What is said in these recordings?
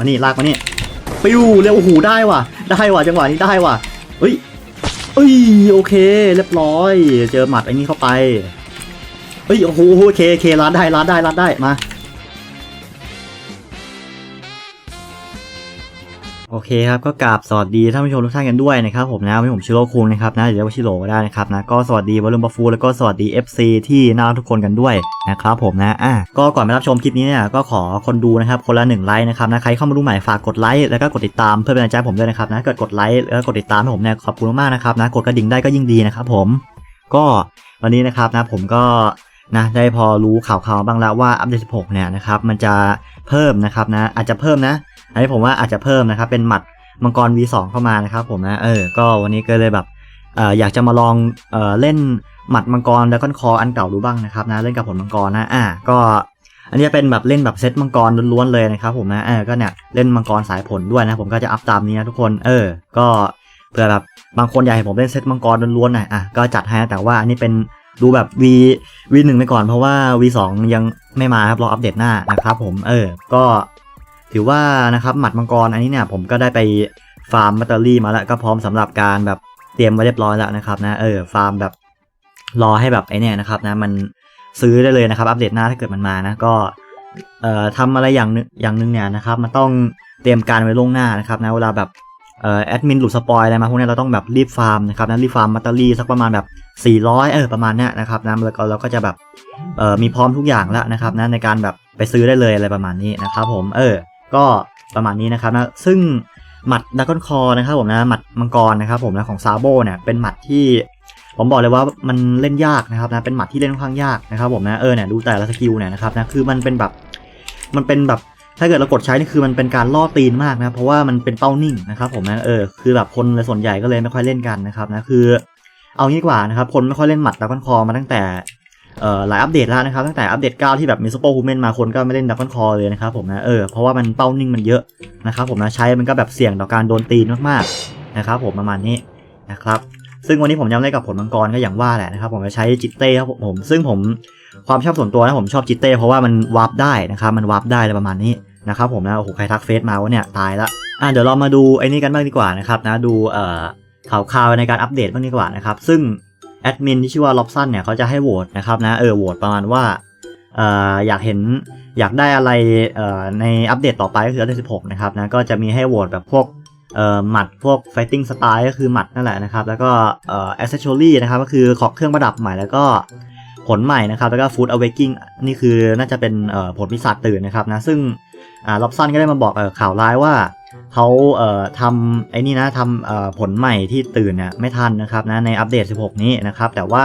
มานี่ลากมานี่ปิ้วเร็วโอ้โหได้ว่ะ ได้ว่ะจังหวะนี้ได้ว่ะเอ้ยเอ้ยโอเค เรียบร้อย เจอหมัดไอ้นี่เข้าไปเอ้ยโอ้โหโอเคโอเครัดได้รัดได้รัดได้มา อเคครับก็กราบสวัสดีท่านผู้ชมทุกท่านกันด้วยนะครับผมนะวันนี้ผมชิโร่คุงนะครับนะเดี๋ยวเรียกว่าชิโร่ก็ได้นะครับนะก็สวัสดีวอลลุ่มบัฟฟูแล้วก็สวัสดี FC ที่น่ารักทุกคนกันด้วยนะครับผมนะอะก็ก่อนไปรับชมคลิปนี้เนี่ยก็ขอคนดูนะครับคนละหนึ่งไลค์นะครับนะใครเข้ามาดูใหม่ฝากกดไลค์แล้วก็กดติดตามเพื่อเป็นกำลังใจผมด้วยนะครับนะเกิดกดไลค์แล้วกดติดตามให้ผมเนี่ยขอบคุณมากนะครับนะกดกระดิ่งได้ก็ยิ่งดีนะครับผม ก็วันนี้นะครับนะผมก็นะได้พอรู้ข่าวๆบ้างแล้วว่าอัปเดต16เนี่ยนะครับมันจะเพิ่มนะครับนะอาจจะเพิ่มนะ อันนี้ผมว่าอาจจะเพิ่มนะครับ เป็นหมัดมังกร V2 เข้ามานะครับผมนะเออก็วันนี้ก็เลยแบบเอออยากจะมาลองเออเล่นหมัดมังกรแล้วก็คออันเก่าดูบ้างนะครับนะเล่นกับผลมังกรนะอะก็อันนี้เป็นแบบเล่นแบบเซตมังกรล้วนๆเลยนะครับผมนะเออก็เนี่ยเล่นมังกรสายผลด้วยนะผมก็จะอัพตามนี้นะทุกคนเออ ก็เผื่อแบบบางคนอยากให้ผมเล่นเซตมังกรล้วนๆหน่อยอะก็จัดให้นะแต่ว่าอันนี้เป็นดูแบบ V V หนึ่งไปก่อนเพราะว่า V สองยังไม่มาครับรออัปเดตหน้านะครับผมเออ ก็ ถือว่านะครับหมัดมังกรอันนี้เนี่ยผมก็ได้ไปฟาร์มแบตเตอรี่มาแล้วก็พร้อมสำหรับการแบบเตรียมไว้เรียบร้อยแล้วนะครับนะเออฟาร์มแบบรอให้แบบไอเนี่ยนะครับนะมันซื้อได้เลยนะครับ อัปเดตหน้าถ้าเกิดมันมานะก็เอ่อทำอะไรอย่างนึงอย่างนึงเนี่ยนะครับมันต้องเตรียมการไว้ล่วงหน้านะครับนะเวลาแบบเอ่อแอดมินหลุดสปอยอะไรมาพวกนี้เราต้องแบบรีบฟาร์มนะครับนะรีบฟาร์มมัตเตอรี่สักประมาณแบบ 400 เออประมาณเนี้ยนะครับนะแล้วก็เราก็จะแบบเอ่อมีพร้อมทุกอย่างแล้วนะครับนะในการแบบไปซื้อได้เลยอะไรประมาณนี้นะครับผมเออ ก็ประมาณนี้นะครับนะซึ่งหมัดดักอนคอนะครับผมนะหมัดมังกรนะครับผมนะของซาโบเนี่ยเป็นหมัดที่ผมบอกเลยว่ามันเล่นยากนะครับนะเป็นหมัดที่เล่นค่อนข้างยากนะครับผมนะเออเนี่ยดูแต่ละสกิลเนี่ยนะครับนะคือมันเป็นแบบมันเป็นแบบถ้าเกิดเรากดใช้นี่คือมันเป็นการล่อตีนมากนะเพราะว่ามันเป็นเป้านิ่งนะครับผมนะเออคือแบบคนส่วนใหญ่ก็เลยไม่ค่อยเล่นกันนะครับนะคือ เอางี้กว่านะครับคนไม่ค่อยเล่นหมัดดักอนคอมาตั้งแต่ หลายอัปเดตแล้วนะครับตั้งแต่อัปเดต 9 ที่แบบมีซูเปอร์ฮูแมนมาคนก็ไม่เล่นดักคอนคอเลยนะครับผมนะเออเพราะว่ามันเป้านิ่งมันเยอะนะครับผมนะใช้มันก็แบบเสี่ยงต่อการโดนตีนมากๆนะครับผมประมาณนี้นะครับซึ่งวันนี้ผมยังเล่นกับผลมังกรก็อย่างว่าแหละนะครับผมจะใช้จิตเต้ครับผมซึ่งผมความชอบส่วนตัวนะผมชอบจิตเต้เพราะว่ามันวาร์ปได้นะครับมันวาร์ปได้อะไรประมาณนี้นะครับผมนะโอ้โหใครทักเฟซมาว่าเนี่ยตายละอะเดี๋ยวเรามาดูไอ้นี่กันบ้างดีกว่านะครับนะดูเอ่อข่าวข่าวในการอัปเดตบ้างดีกว่านะครับซึ่ง แอดมินที่ชื่อว่าล็อบสันเนี่ยเขาจะให้โหวตนะครับนะเออโหวตประมาณว่าเอ่ออยากเห็นอยากได้อะไรเอ่อในอัปเดตต่อไปก็คืออัปเดต16 นะครับนะก็จะมีให้โหวตแบบพวกเอ่อหมัดพวก fighting style ก็คือหมัดนั่นแหละนะครับ แล้วก็เอ่อ accessory นะครับก็คือของเครื่องประดับใหม่แล้วก็ผลใหม่นะครับ แล้วก็ food awakening นี่คือน่าจะเป็นเอ่อผลพิศาจตื่นนะครับนะซึ่งอ่าล็อบสันก็ได้มาบอกเอ่อข่าวร้ายว่า เขาเอ่อทำไอ้นี่นะทำเอ่อผลใหม่ที่ตื่นเนี่ยไม่ทันนะครับนะในอัปเดต 16 นี้นะครับ แต่ว่า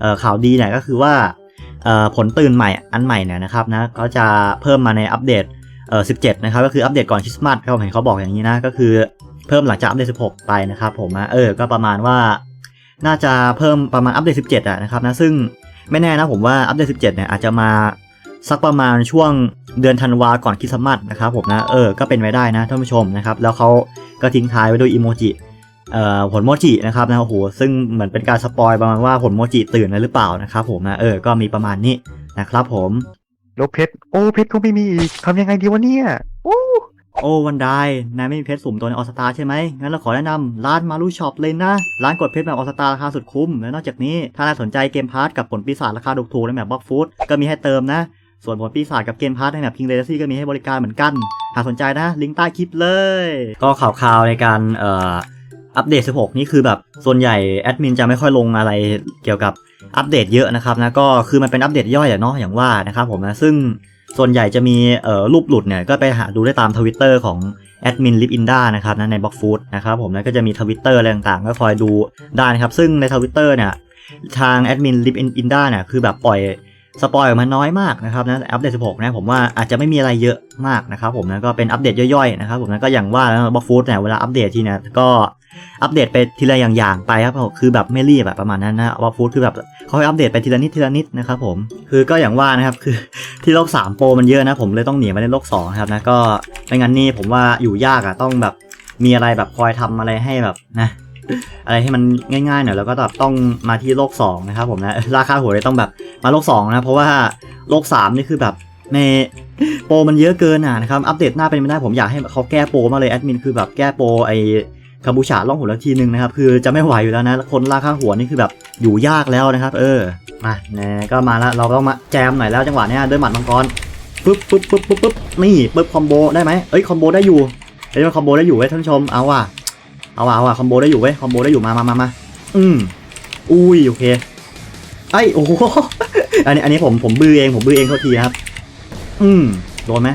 เอ่อข่าวดีเนี่ยก็คือว่าเอ่อผลตื่นใหม่อันใหม่เนี่ยนะครับนะก็จะเพิ่มมาในอัปเดตเอ่อ17 นะครับ ก็คืออัปเดตก่อนคริสต์มาสครับผมเห็นเขาบอกอย่างนี้นะก็คือเพิ่มหลังจากอัปเดต 16 ไปนะครับผมเออก็ประมาณว่า น่าจะเพิ่มประมาณอัปเดต 17อะนะครับนะซึ่งไม่แน่นะผมว่าอัปเดต 17 เนี่ยอาจจะมา สักประมาณช่วงเดือนธันวาก่อนคริสต์มาสนะครับผมนะเออก็เป็นไปได้นะท่านผู้ชมนะครับ แล้วเขาก็ทิ้งท้ายไว้ด้วยอีโมจิเอ่อผลโมจินะครับนะโอ้โหซึ่งเหมือนเป็นการสปอยประมาณว่าผลโมจิตื่นแล้วหรือเปล่านะครับผมนะเออก็มีประมาณนี้นะครับผมแล้วเพชรโอ้เพชรก็ไม่มีอีกทำยังไงดีวะเนี่ยโอ้โอ้วันไดนายไม่มีเพชรสุ่มตัวในออสตาใช่ไหมงั้นเราขอแนะนำร้านมารูช็อปเลยนะ ร้านกดเพชรแบบออสตาราคาสุดคุ้ม และนอกจากนี้ ถ้านายสนใจเกมพาร์ทกับผลปีศาจราคาถูกๆในแบบบล็อกฟูดก็มีให้เติมนะ ส่วนผลปีศาจกับเกมพาร์ทในแบบพิงเลซี่ก็มีให้บริการเหมือนกัน หากสนใจนะ ลิงก์ใต้คลิปเลย ก็ข่าวข่าวในการเอ่ออัปเดต 16 นี่คือแบบส่วนใหญ่แอดมินจะไม่ค่อยลงอะไรเกี่ยวกับอัปเดตเยอะนะครับนะก็คือมันเป็นอัปเดตย่อยอะเนาะอย่างว่านะครับผมนะซึ่งส่วนใหญ่จะมีเอ่อรูปหลุดเนี่ยก็ไปหาดูได้ตามทวิตเตอร์ของแอดมินลิฟอินด้านะครับนะในบล็อกฟูดนะครับผมนะก็จะมีทวิตเตอร์อะไรต่างๆ ก็คอยดูได้นะครับซึ่งในทวิตเตอร์เนี่ยทางแอดมินลิฟอินด้าเนี่ยคือแบบปล่อย สปอยออกมาน้อยมากนะครับนะอัปเดต 16 นะผมว่าอาจจะไม่มีอะไรเยอะมากนะครับผมนะก็เป็นอัปเดตย่อยๆนะครับผมนะก็อย่างว่าแล้วบล็อกฟูดเนี่ยเวลาอัปเดตทีเนี่ยก็อัปเดตไปทีละอย่างๆไปครับคือแบบไม่รีบแบบประมาณนั้นนะบล็อกฟูดคือแบบเขาให้อัปเดตไปทีละนิดทีละนิดนะครับผมคือก็อย่างว่านะครับคือที่โลก 3 โปรมันเยอะนะผมเลยต้องหนีมาเล่นโลก2ครับนะก็ไม่งั้นนี่ผมว่าอยู่ยากอะต้องแบบมีอะไรแบบคอยทำอะไรให้แบบนะ อะไรให้มันง่ายๆหน่อยแล้วก็แบบต้องมาที่โลก2นะครับผมนะราคาหัวเลยต้องแบบมาโลก2นะเพราะว่าโลก3นี่คือแบบในโปรมันเยอะเกินอะนะครับอัปเดตหน้าเป็นไม่ได้ผมอยากให้เขาแก้โปรมาเลยแอดมินคือแบบแก้โปรไอคาบูชาล่องหัวละทีนึงนะครับคือจะไม่ไหวอยู่แล้วนะคนลากข้าหัวนี่คือแบบอยู่ยากแล้วนะครับ เออมาแน่ก็มาแล้วเราต้องมาแจมหน่อยแล้วจังหวะนี้ด้วยหมัดมังกรปึ๊บปึ๊บปึ๊บปึ๊บปึ๊บนี่ปึ๊บคอมโบได้ไหมเอ้ยคอมโบได้อยู่เอ้ยมันคอมโบได้อยู่เว้ยท่านผู้ชมเอาว่ะ เอาว่ะเอาว่ะคอมโบได้อยู่เว้ยคอมโบได้อยู่มามามามาอืมอุ้ยโอเคไอยโอ้โหอันนี้อันนี้ผมผมบื้อเองผมบื้อเองโทษทีครับ อืมโดนไหม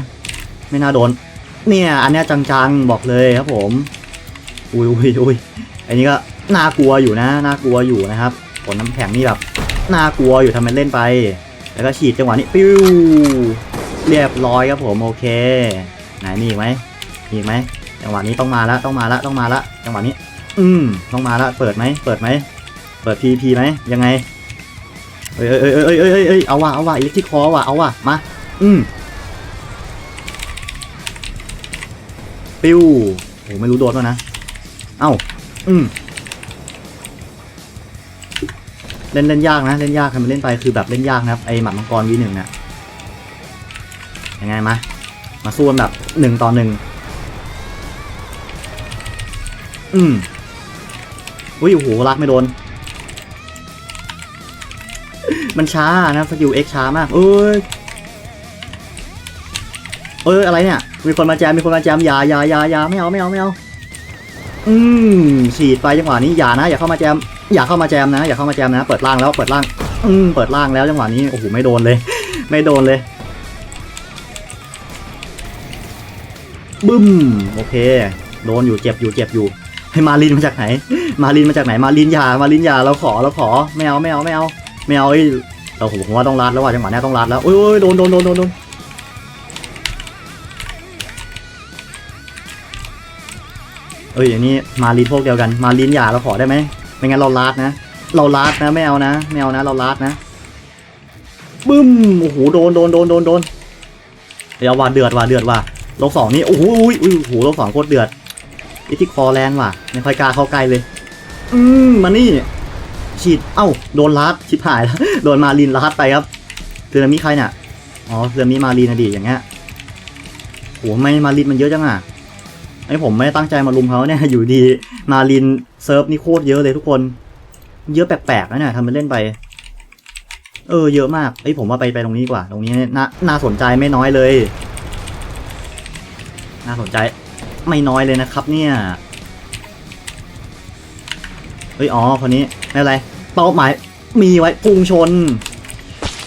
ไม่น่าโดน เนี่ย อันนี้จังๆบอกเลยครับผม อุ้ยอุ้ยอุ้ยอันนี้ก็น่ากลัวอยู่นะน่ากลัวอยู่นะครับผลน้ำแข็งนี่แบบน่ากลัวอยู่ทำเป็นเล่นไป แล้วก็ฉีดจังหวะนี้ปิ้วเรียบร้อยครับผมโอเค ไหนมีอีกไหมมีอีกไหม จังหวะนี้ต้องมาละต้องมาละต้องมาละจังหวะนี้ อืมต้องมาละเปิดไหมเปิดไหมเปิดพีพีไหมยังไงเอ้ยเอ้ยเอ้ยเอ้ยเอ้ยเอ้ยเอ้ยเอาว่ะเอาว่ะอิเล็กทริคอว่ะเอาว่ะมาอืมปิ้วโหไม่รู้โดนแล้วนะเอ้าอืมเล่นเล่นยากนะเล่นยากทำมันเล่นไปคือแบบเล่นยากนะครับไอหมัดมังกรวีหนึ่งเนี่ยยังไงมามาสู้กันแบบหนึ่งต่อหนึ่ง อืมอุ้ยโอ้โหรักไม่โดน มันช้านะสกิลเอ็กช้ามากเอ้ยเอ้ยอะไรเนี่ย มีคนมาแจมมีคนมาแจมอย่าอย่าอย่าอย่าไม่เอาไม่เอาไม่เอาอืมฉีดไปจังหวะนี้อย่านะ อย่าเข้ามาแจม อย่าเข้ามาแจมนะ อย่าเข้ามาแจมนะ เปิดล่างแล้วเปิดล่าง อืมเปิดล่างแล้วจังหวะนี้โอ้โหไม่โดนเลย ไม่โดนเลยบึ้มโอเค โดนอยู่เจ็บอยู่เจ็บอยู่ มาลินมาจากไหน มาลินมาจากไหน มาลินอย่ามาลินอย่าเราขอเราขอไม่เอาไม่เอาไม่เอาไม่เอาเอ้เราผมว่าต้องรัดแล้วว่ะจังหวะนี้ต้องรัดแล้วโอ้ยโอ้ยโดนโดนโดนโดนโดนเอ้ยอย่างนี้มาลินพวกเดียวกัน มาลินอย่าเราขอได้ไหมไม่งั้นเรารัดนะ เรารัดนะไม่เอานะไม่เอานะ เรารัดนะบึ้มโอ้โหโดนโดนโดนโดนโดนเดี๋ยวว่าเดือดว่ะเดือดว่ะโลกสองนี่โอ้โหอุ้ยอุ้ยโอ้โหโลกสองโคตรเดือด อิทิคอแรงว่ะไม่ค่อยกล้าเข้าใกล้เลย อืมมานี่ ฉีด เอ้า โดนลัดชิบหายแล้ว โดนมาลินลัดไปครับเรือมีใครเนี่ยอ๋อเรือมีมาลินนะดีอย่างเงี้ยโหไม่มาลินมันเยอะจังอะไอผมไม่ตั้งใจมาลุมเขาเนี่ยอยู่ดีมาลินเซิร์ฟนี่โคตรเยอะเลยทุกคน เยอะแปลกๆนะเนี่ยทำเป็นเล่นไป เออเยอะมากไอผมว่าไปไปตรงนี้กว่า ตรงนี้น่าน่าสนใจไม่น้อยเลย น่าสนใจ ไม่น้อยเลยนะครับเนี่ย เฮ้ย อ๋อ คนนี้ ไม่เป็นไร เป้าหมายมีไว้พุ่งชน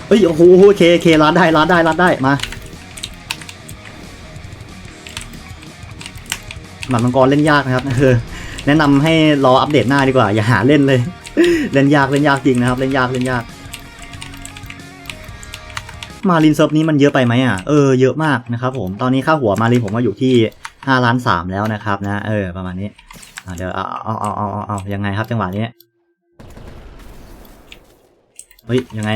เฮ้ย โอ้โหเคเครัดได้รัดได้รัดได้ มา หมัดมังกรเล่นยากนะครับเออแนะนำให้รออัปเดตหน้าดีกว่า อย่าหาเล่นเลย เล่นยากเล่นยากจริงนะครับ เล่นยากเล่นยาก มาลินเซิร์ฟนี้มันเยอะไปไหมอะ เออ เยอะมากนะครับผม ตอนนี้ค่าหัวมาลินผมว่าอยู่ที่ ห้าล้านสามแล้วนะครับนะ เออ ประมาณนี้เดี๋ยวเอาเอาเอาเอาเอาเอายังไงครับจังหวะนี้เฮ้ยยังไง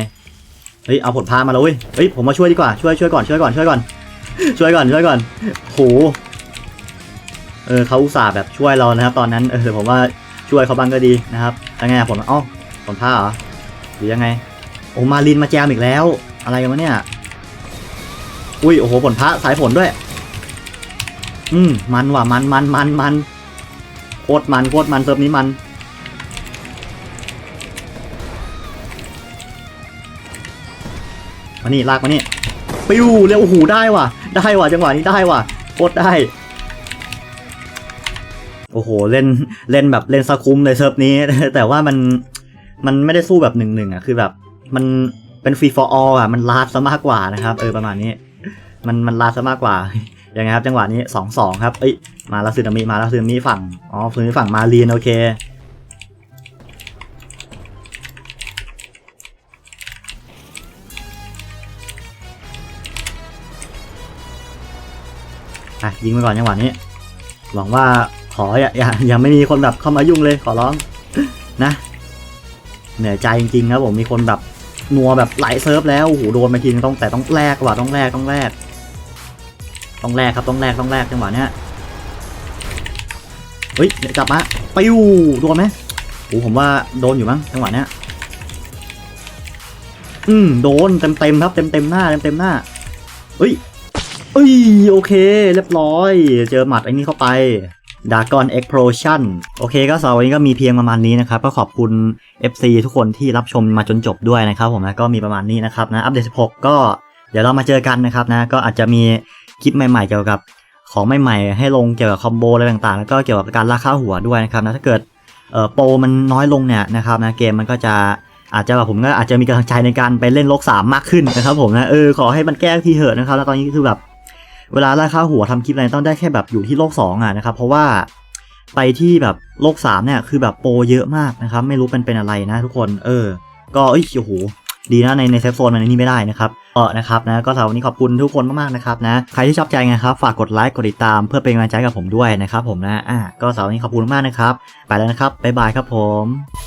เฮ้ยเอาผลพามาแล้วเว้ยเฮ้ยผมมาช่วยดีกว่าช่วยช่วยก่อนช่วยก่อนช่วยก่อน ช่วยก่อนช่วยก่อนโหเออเขาอุตส่าห์แบบช่วยเรานะครับ ตอนนั้นเออผมว่าช่วยเขาบ้างก็ดีนะครับยังไงอะผลอ๋อผลพาเหรอหรือยังไงโอ้มาลินมาแจมอีกแล้ว อะไรกันวะเนี่ย อุ้ยโอ้โหผลพระสายผลด้วย อืมมันว่ะมันมันมันมันโคตรมันโคตรมันเซิร์ฟนี้มัน มานี่ลากมานี่ปิ้วเร็วโอ้โหได้ว่ะ ได้ว่ะจังหวะนี้ได้ว่ะโคตรได้ โอ้โหเล่นเล่นแบบเล่นสะคุ้มเลยเซิร์ฟนี้ แต่ว่ามันมันไม่ได้สู้แบบหนึ่งหนึ่งอะคือแบบ มันเป็นฟรีฟอร์ออะมันลาดซะมากกว่านะครับ เออประมาณนี้ มันมันลาดซะมากกว่า ยังไงครับจังหวะนี้สองสองครับเอ้ยมาแล้วซึนามิมาแล้วซึนามิฝั่งอ๋อซึนามิฝั่งมาลีนโอเคอะยิงไปก่อนจังหวะนี้ หวังว่าขออย่าอย่าอย่าไม่มีคนแบบเข้ามายุ่งเลยขอร้องนะ เหนื่อยใจจริงๆครับผมมีคนแบบนัวแบบไหลายเซิร์ฟแล้วโอ้โหโดนมาทีนึงต้องแต่ต้องแลกว่ะต้องแลกต้องแลก ต้องแลกครับต้องแลกต้องแลกจังหวะเนี้ยเฮ้ยเดี๋ยวกลับมาปิ้วโดนไหมโอ้ผมว่าโดนอยู่มั้งจังหวะเนี้ยอืมโดนเต็มเต็มๆครับเต็มเต็มๆหน้าเต็มเต็มๆหน้าเอ้ยเอ้ยโอเค เรียบร้อย เจอหมัดไอ้นี้เข้าไปดากอน Explosion โอเคก็สำหรับวันนี้ก็มีเพียงประมาณนี้นะครับ ก็ขอบคุณ FC ทุกคนที่รับชมมาจนจบด้วยนะครับผมนะก็มีประมาณนี้นะครับนะอัปเดต 16 ก็เดี๋ยวเรามาเจอกันนะครับนะก็อาจจะมี คลิปใหม่ๆ เกี่ยวกับของใหม่ๆ ให้ลงเกี่ยวกับคอมโบอะไรต่างๆ แล้วก็เกี่ยวกับการล่าค่าหัวด้วยนะครับนะถ้าเกิดเอ่อโปรมันน้อยลงเนี่ยนะครับนะเกมมันก็จะอาจจะแบบผมก็อาจจะมีกำลังใจในการไปเล่นโลกสามมากขึ้นนะครับผมนะเออขอให้มันแก้ทีเถอะนะครับ แล้วตอนนี้คือแบบเวลาล่าคาหัวทำคลิปอะไรต้องได้แค่แบบอยู่ที่โลก2อะนะครับเพราะว่าไปที่แบบโลก3เนี่ยคือแบบโปรเยอะมากนะครับ ไม่รู้เป็นเป็นอะไรนะทุกคน เออ ก็เอ้ยโอ้โห ดีนะในในเซฟโซนมันนนี้ไม่ได้นะครับเออนะครับนะก็สำหรับวันนี้ขอบคุณทุกคนมากๆนะครับนะใครที่ชอบใจไงครับฝากกดไลค์กดติดตามเพื่อเป็นกำลังใจกับผมด้วยนะครับผมนะอะก็สำหรับวันนี้ขอบคุณมากนะครับ ไปแล้วนะครับบ๊ายบายครับผม